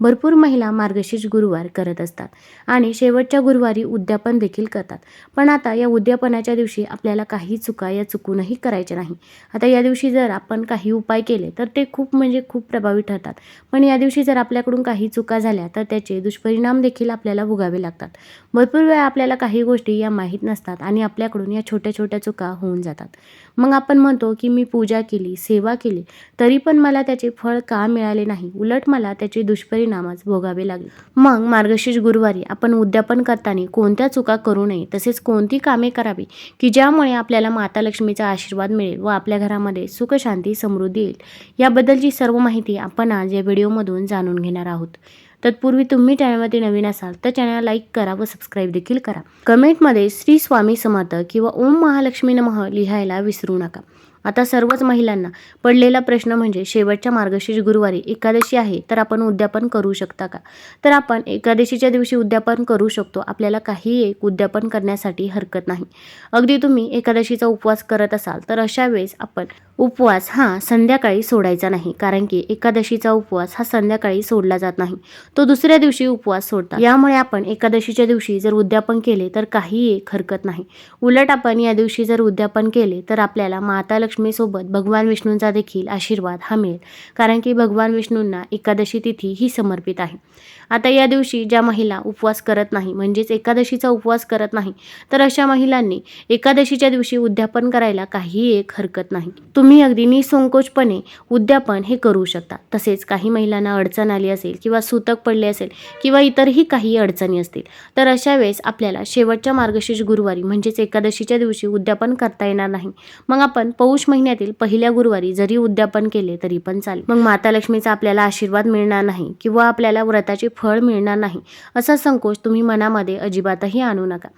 भरपूर महिला मार्गशीर्ष गुरुवार करत असतात आणि शेवटच्या गुरुवारी उद्यापन देखील करतात. पण आता या उद्यापनाच्या दिवशी आपल्याला काही चुका या चुकूनही करायच्या नाही. आता या दिवशी जर आपण काही उपाय केले तर ते खूप म्हणजे खूप प्रभावी ठरतात. पण या दिवशी जर आपल्याकडून काही चुका झाल्या तर त्याचे दुष्परिणाम देखील आपल्याला भोगावे लागतात. भरपूर वेळा आपल्याला काही गोष्टी या माहीत नसतात आणि आपल्याकडून या छोट्या छोट्या चुका होऊन जातात. मग आपण म्हणतो की मी पूजा केली सेवा केली तरी पण मला त्याचे फळ का मिळाले नाही? उलट मला त्याचे दुष्परिणाम परिणामच भोगावे लागले. मग मार्गशीर्ष गुरुवारी आपण उद्यापन करताना कोणत्या चुका करू नये तसेच कोणती कामे करावी की ज्यामुळे आपल्याला माता लक्ष्मीचा आशीर्वाद मिळेल व आपल्या घरामध्ये सुख शांती समृद्धी येईल. याबद्दलची सर्व माहिती आपण आज या व्हिडिओमधून जाणून घेणार आहोत. तत्पूर्वी तुम्ही चॅनलमध्ये नवीन असाल तर चॅनल लाईक करा व सबस्क्राईब देखील करा. कमेंटमध्ये श्री स्वामी समर्थ किंवा ओम महालक्ष्मी नमः लिहायला विसरू नका. आता सर्वच महिलांना पडलेला प्रश्न म्हणजे शेवटच्या मार्गशीर्ष गुरुवारी एकादशी आहे तर आपण उद्यापन करू शकता का? तर आपण एकादशीच्या दिवशी उद्यापन करू शकतो. आपल्याला काही एक उद्यापन करण्यासाठी हरकत नाही. अगदी तुम्ही एकादशीचा उपवास करत असाल तर अशा वेळेस आपण उपवास हा संध्याकाळी सोडायचा नाही कारण की एकादशीचा उपवास हा संध्याकाळी सोडला जात नाही. तो दुसऱ्या दिवशी उपवास सोडतात यामुळे आपण एकादशीच्या दिवशी जर उद्यापन केले तर काही एक हरकत नाही. उलट आपण या दिवशी जर उद्यापन केले तर आपल्याला माता लक्ष्मीसोबत भगवान विष्णूंचा देखील आशीर्वाद हा मिळेल. कारण की भगवान विष्णूंना एकादशी तिथी ही समर्पित आहे. आता या दिवशी ज्या महिला उपवास करत नाही म्हणजेच एकादशीचा उपवास करत नाही तर अशा महिलांनी एकादशीच्या दिवशी उद्यापन करायला काही एक हरकत नाही. तुम्ही अगदी निसंकोचपणे उद्यापन हे करू शकता. तसेच काही महिलांना अडचण आली असेल किंवा सूतक पडले असेल किंवा इतरही काही अडचणी असतील तर अशा वेळेस आपल्याला शेवटच्या मार्गशीर्ष गुरुवारी म्हणजेच एकादशीच्या दिवशी उद्यापन करता येणार नाही. मग आपण पौष महिन्यातील पहिल्या गुरुवारी जरी उद्यापन केले तरी पण चालेल. मग माता लक्ष्मीचा आपल्याला आशीर्वाद मिळणार नाही किंवा आपल्याला व्रताचे फळ मिळणार नाही असा संकोच तुम्ही मनामध्ये अजिबातही आणू नका.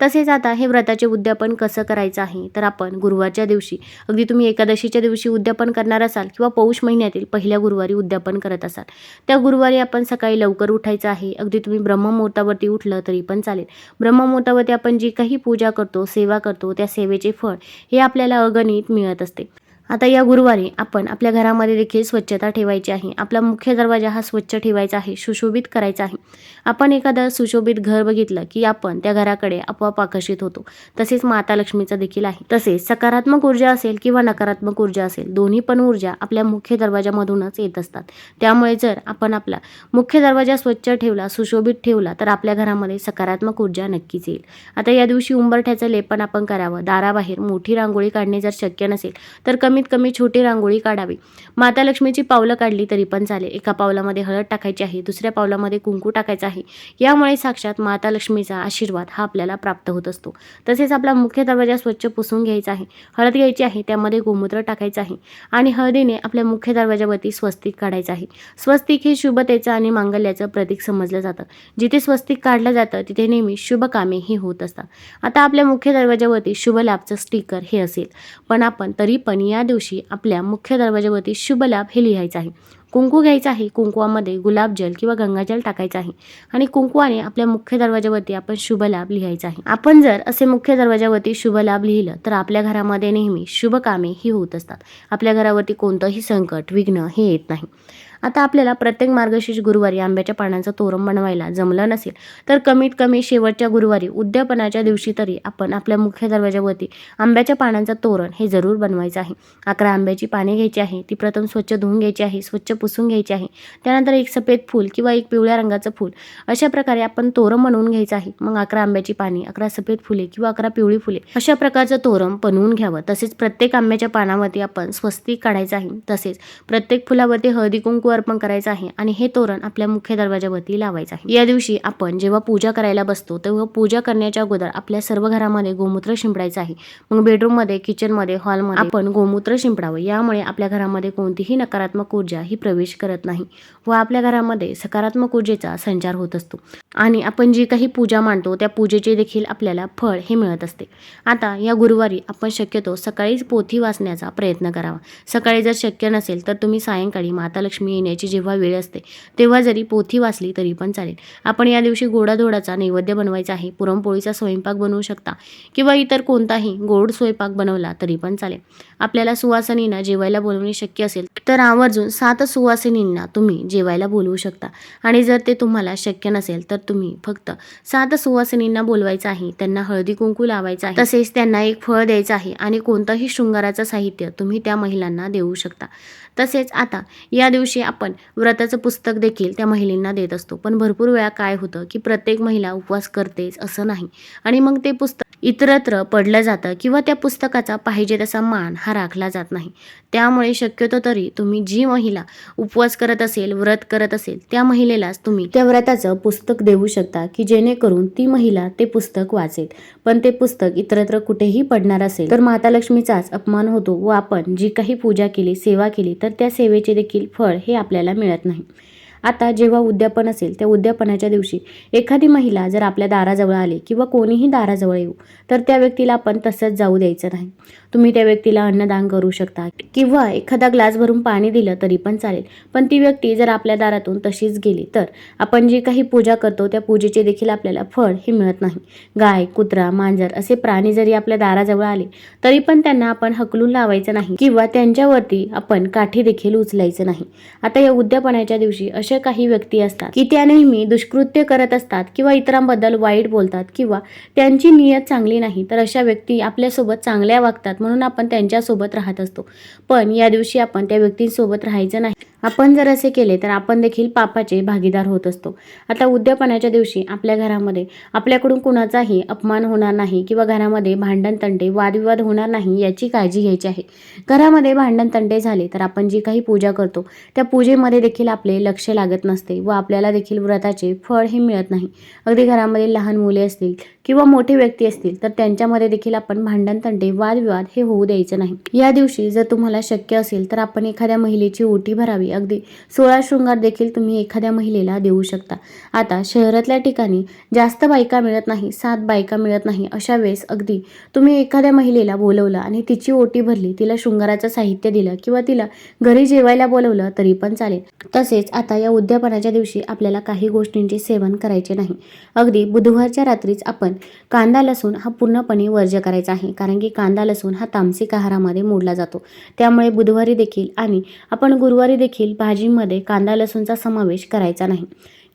तसेच आता हे व्रताचे उद्यापन कसं करायचं आहे? तर आपण गुरुवारच्या दिवशी अगदी तुम्ही एकादशीच्या दिवशी उद्यापन करणार असाल किंवा पौष महिन्यातील पहिल्या गुरुवारी उद्यापन करत असाल त्या गुरुवारी आपण सकाळी लवकर उठायचं आहे. अगदी तुम्ही ब्रह्ममुहूर्तावरती उठलं तरी पण चालेल. ब्रह्ममुहूर्तावरती आपण जी काही पूजा करतो सेवा करतो त्या सेवेचे फळ हे आपल्याला अगणित मिळत असते. आता या गुरुवारी आपण आपल्या घरामध्ये देखील स्वच्छता ठेवायची आहे. आपला मुख्य दरवाजा हा स्वच्छ ठेवायचा आहे सुशोभित करायचा आहे. आपण एखादं सुशोभित घर बघितलं की आपण त्या घराकडे आपोआप आकर्षित होतो. तसेच माता लक्ष्मीचं देखील आहे. तसेच सकारात्मक ऊर्जा असेल किंवा नकारात्मक ऊर्जा असेल दोन्ही पण ऊर्जा आपल्या मुख्य दरवाजामधूनच येत असतात. त्यामुळे जर आपण आपला मुख्य दरवाजा स्वच्छ ठेवला सुशोभित ठेवला तर आपल्या घरामध्ये सकारात्मक ऊर्जा नक्कीच येईल. आता या दिवशी उंबरठ्याचं लेपन आपण करावं. दाराबाहेर मोठी रांगोळी काढणे जर शक्य नसेल तर कमी कमीत कमी छोटी रांगोळी काढावी. माता लक्ष्मीची पावलं काढली तरी पण चालेल. एका पावलामध्ये हळद टाकायची आहे दुसऱ्या पावलामध्ये कुंकू टाकायचं आहे. यामुळे साक्षात माता लक्ष्मीचा आशीर्वाद हा आपल्याला प्राप्त होत असतो. तसेच आपला मुख्य दरवाजा स्वच्छ पुसून घ्यायचा आहे. हळद घ्यायची आहे त्यामध्ये गोमूत्र टाकायचं आहे आणि हळदीने आपल्या मुख्य दरवाजावरती स्वस्तिक काढायचं आहे. स्वस्तिक हे शुभतेचं आणि मांगल्याचं प्रतीक समजलं जातं. जिथे स्वस्तिक काढलं जातं तिथे नेहमी शुभ कामे ही होत असतात. आता आपल्या मुख्य दरवाजावरती शुभ लाभचं स्टिकर हे असेल. पण आपण तरी पण या दिवशी आपल्या मुख्य दरवाजावरती शुभ लाभ हे लिहायचं आहे. कुंकू घ्यायचं आहे कुंकुवामध्ये गुलाबजल किंवा गंगाजल टाकायचं आहे आणि कुंकुवाने आपल्या मुख्य दरवाजावरती आपण शुभ लाभ लिहायचा आहे. आपण जर असे मुख्य दरवाजावरती शुभ लाभ लिहिलं तर आपल्या घरामध्ये नेहमी शुभ कामे ही होत असतात. आपल्या घरावरती कोणतंही संकट विघ्न हे येत नाही. आता आपल्याला प्रत्येक मार्गशीर्ष गुरुवारी आंब्याच्या पानांचं तोरण बनवायला जमलं नसेल तर कमीत कमी शेवटच्या गुरुवारी उद्यापनाच्या दिवशी तरी आपण आपल्या मुख्य दरवाजावरती आंब्याच्या पानांचं तोरण हे जरूर बनवायचं आहे. अकरा आंब्याची पाने घ्यायची आहे ती प्रथम स्वच्छ धुवून घ्यायची आहे स्वच्छ पुसून घ्यायची आहे. त्यानंतर एक सफेद फूल किंवा एक पिवळ्या रंगाचं फूल अशा प्रकारे आपण तोरण बनवून घ्यायचं आहे. मग अकरा आंब्याची पाने अकरा सफेद फुले किंवा अकरा पिवळी फुले अशा प्रकारचं तोरण बनवून घ्यावं. तसेच प्रत्येक आंब्याच्या पानावरती आपण स्वस्तिक काढायचं आहे. तसेच प्रत्येक फुलावरती हळदी कुंकू अर्पण करायचं आहे आणि हे तोरण आपल्या मुख्य दरवाजावरती लावायचं आहे. या दिवशी आपण जेव्हा पूजा करायला बसतो तेव्हा पूजा करण्याच्या अगोदर आपल्या सर्व घरामध्ये गोमूत्र शिंपडायचं आहे. मग बेडरूममध्ये किचनमध्ये हॉलमध्ये आपण गोमूत्र शिंपडावं. यामुळे आपल्या घरामध्ये कोणतीही नकारात्मक ऊर्जा ही प्रवेश करत नाही व आपल्या घरामध्ये सकारात्मक ऊर्जेचा संचार होत असतो. आणि आपण जी काही पूजा मांडतो त्या पूजेचे देखील आपल्याला फळ हे मिळत असते. आता या गुरुवारी आपण शक्यतो सकाळीच पोथी वाचण्याचा प्रयत्न करावा. सकाळी जर शक्य नसेल तर तुम्ही सायंकाळी माता लक्ष्मी येण्याची जेव्हा वेळ असते तेव्हा जरी पोथी वाचली तरी पण चालेल. आपण या दिवशी गोडाधोडाचा नैवेद्य बनवायचा आहे पुरणपोळीचा स्वयंपाक बनवू शकता किंवा इतर कोणताही गोड स्वयंपाक बनवला तरी पण चालेल. आपल्याला सुवासिनींना जेवायला बोलवणे शक्य असेल तर आवर्जून सात सुवासिनींना तुम्ही जेवायला बोलवू शकता. आणि जर ते तुम्हाला शक्य नसेल तर तुम्ही फक्त सात सुवासिनींना बोलवायचं आहे त्यांना हळदी कुंकू लावायचं आहे तसेच त्यांना एक फळ द्यायचं आहे आणि कोणतंही शृंगाराचं साहित्य तुम्ही त्या महिलांना देऊ शकता. तसेच आता या दिवशी आपण व्रताचं पुस्तक देखील त्या महिलांना देत असतो. पण भरपूर वेळा काय होतं की प्रत्येक महिला उपवास करतेच असं नाही. आणि मग ते पुस्तक इतरत्र पडलं जातं किंवा त्या पुस्तकाचा पाहिजे तसा मान हा राखला जात नाही. त्यामुळे शक्यतो तरी तुम्ही जी महिला उपवास करत असेल व्रत करत असेल त्या महिलेलाच तुम्ही त्या व्रताचं पुस्तक देऊ शकता की जेणेकरून ती महिला ते पुस्तक वाचेल. पण ते पुस्तक इतरत्र कुठेही पडणार असेल तर माता लक्ष्मीचाच अपमान होतो व आपण जी काही पूजा केली सेवा केली तर त्या सेवेचे देखील फळ हे आपल्याला मिळत नाही. आता जेव्हा उद्यापन असेल त्या उद्यापनाच्या दिवशी एखादी महिला जर आपल्या दाराजवळ आली किंवा कोणीही दाराजवळ येऊ तर त्या व्यक्तीला आपण तसंच जाऊ द्यायचं नाही. तुम्ही त्या व्यक्तीला अन्नदान करू शकता किंवा एखादा ग्लास भरून पाणी दिलं तरी पण चालेल. पण ती व्यक्ती जर आपल्या दारातून तशीच गेली तर आपण जी काही पूजा करतो त्या पूजेचे देखील आपल्याला फळ हे मिळत नाही. गाय कुत्रा मांजर असे प्राणी जरी आपल्या दाराजवळ आले तरी पण त्यांना आपण हकलून लावायचं नाही किंवा त्यांच्यावरती आपण काठी देखील उचलायचं नाही. आता या उद्यापनाच्या दिवशी अशा काही व्यक्ती असतात की त्या नेहमी दुष्कृत्य करत असतात किंवा इतरांबद्दल वाईट बोलतात किंवा त्यांची नियत चांगली नाही तर अशा व्यक्ती आपल्यासोबत चांगल्या वागतात म्हणून आपण त्यांच्यासोबत राहत असतो. पण या दिवशी आपण त्या व्यक्तींसोबत राहायचं नाही. आपण जर असे केले तर आपण देखील पापाचे भागीदार होत असतो. आता उद्यापनाच्या दिवशी आपल्या घरामध्ये आपल्याकडून कुणाचाही अपमान होणार नाही किंवा घरामध्ये भांडण तंटे वादविवाद होणार नाही याची काळजी घ्यायची आहे. घरामध्ये भांडण तंटे झाले तर आपण जी काही पूजा करतो त्या पूजेमध्ये देखील आपले लक्ष लागत नसते व आपल्याला देखील व्रताचे फळ हे मिळत नाही. अगदी घरामध्ये लहान मुले असतील किंवा मोठे व्यक्ती असतील तर त्यांच्यामध्ये देखील आपण भांडण तंटे वादविवाद हे होऊ द्यायचं नाही. या दिवशी जर तुम्हाला शक्य असेल तर आपण एखाद्या महिलेची ओटी भरावी अगदी. सोळा शृंगार देखील तुम्ही एखाद्या महिलेला देऊ शकता. आता शहरातल्या ठिकाणी जास्त बायका मिळत नाही सात बायका मिळत नाही अशा वेळेस अगदी तुम्ही एखाद्या महिलेला बोलवलं आणि तिची ओटी भरली तिला शृंगाराचं साहित्य दिलं किंवा तिला घरी जेवायला बोलवलं तरी पण चालेल. तसेच आता या उद्यापनाच्या दिवशी आपल्याला काही गोष्टींचे सेवन करायचे नाही. अगदी बुधवारच्या रात्रीच आपण कांदा लसूण हा पूर्णपणे वर्ज्य करायचा आहे कारण की कांदा लसूण हा तामसिक आहारामध्ये मोडला जातो. त्यामुळे बुधवारी देखील आणि आपण गुरुवारी देखील भाजीमध्ये कांदा लसूणचा समावेश करायचा नाही.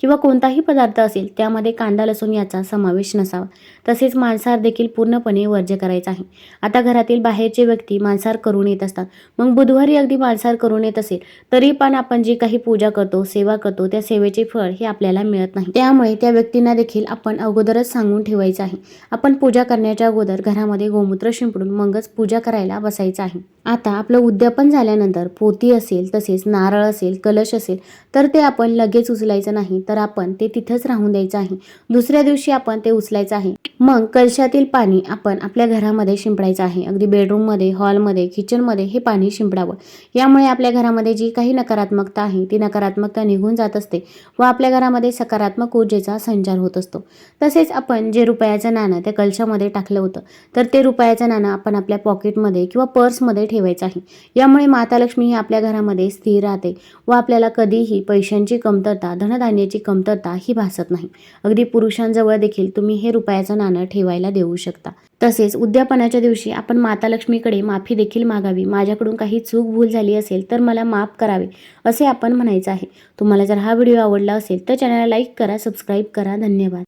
किंवा कोणताही पदार्थ असेल त्यामध्ये कांदा लसूण याचा समावेश नसावा. तसेच मांसाहार देखील पूर्णपणे वर्ज्य करायचा आहे. आता घरातील बाहेरचे व्यक्ती मांसाहार करून येत असतात. मग बुधवारी अगदी मांसाहार करून येत असेल तरी पण आपण जी काही पूजा करतो सेवा करतो त्या सेवेचे फळ हे आपल्याला मिळत नाही. त्यामुळे त्या व्यक्तींना देखील आपण अगोदरच सांगून ठेवायचं आहे. आपण पूजा करण्याच्या अगोदर घरामध्ये गोमूत्र शिंपडून मगच पूजा करायला बसायचं आहे. आता आपलं उद्यापन झाल्यानंतर पोती असेल तसेच नारळ असेल कलश असेल तर ते आपण लगेच उचलायचं नाही तर तर आपण ते तिथंच राहून द्यायचं आहे. दुसऱ्या दिवशी आपण ते उचलायचं आहे. मग कलशातील पाणी आपण आपल्या घरामध्ये शिंपडायचं आहे. अगदी बेडरूममध्ये हॉलमध्ये किचनमध्ये हे पाणी शिंपडावं. यामुळे आपल्या घरामध्ये जी काही नकारात्मकता आहे ती नकारात्मकता निघून जात असते व आपल्या घरामध्ये सकारात्मक ऊर्जेचा संचार होत असतो. तसेच आपण जे रुपयाचं नाणं त्या कलशामध्ये टाकलं होतं तर ते रुपयाचं नाणं आपण आपल्या पॉकेटमध्ये किंवा पर्समध्ये ठेवायचं आहे. यामुळे माता लक्ष्मी ही आपल्या घरामध्ये स्थिर राहते व आपल्याला कधीही पैशांची कमतरता धनधान्याची कमतरता ही भासत नाही. अगदी पुरुषांजवळ देखील तुम्ही हे रुपयाचं नाणं ठेवायला देऊ शकता. तसेच उद्यापनाच्या दिवशी आपण माता लक्ष्मीकडे माफी देखील मागावी. माझ्याकडून काही चूक भूल झाली असेल तर मला माफ करावे असे आपण म्हणायचं आहे. तुम्हाला जर हा व्हिडिओ आवडला असेल तर चॅनलला लाईक करा सबस्क्राईब करा. धन्यवाद.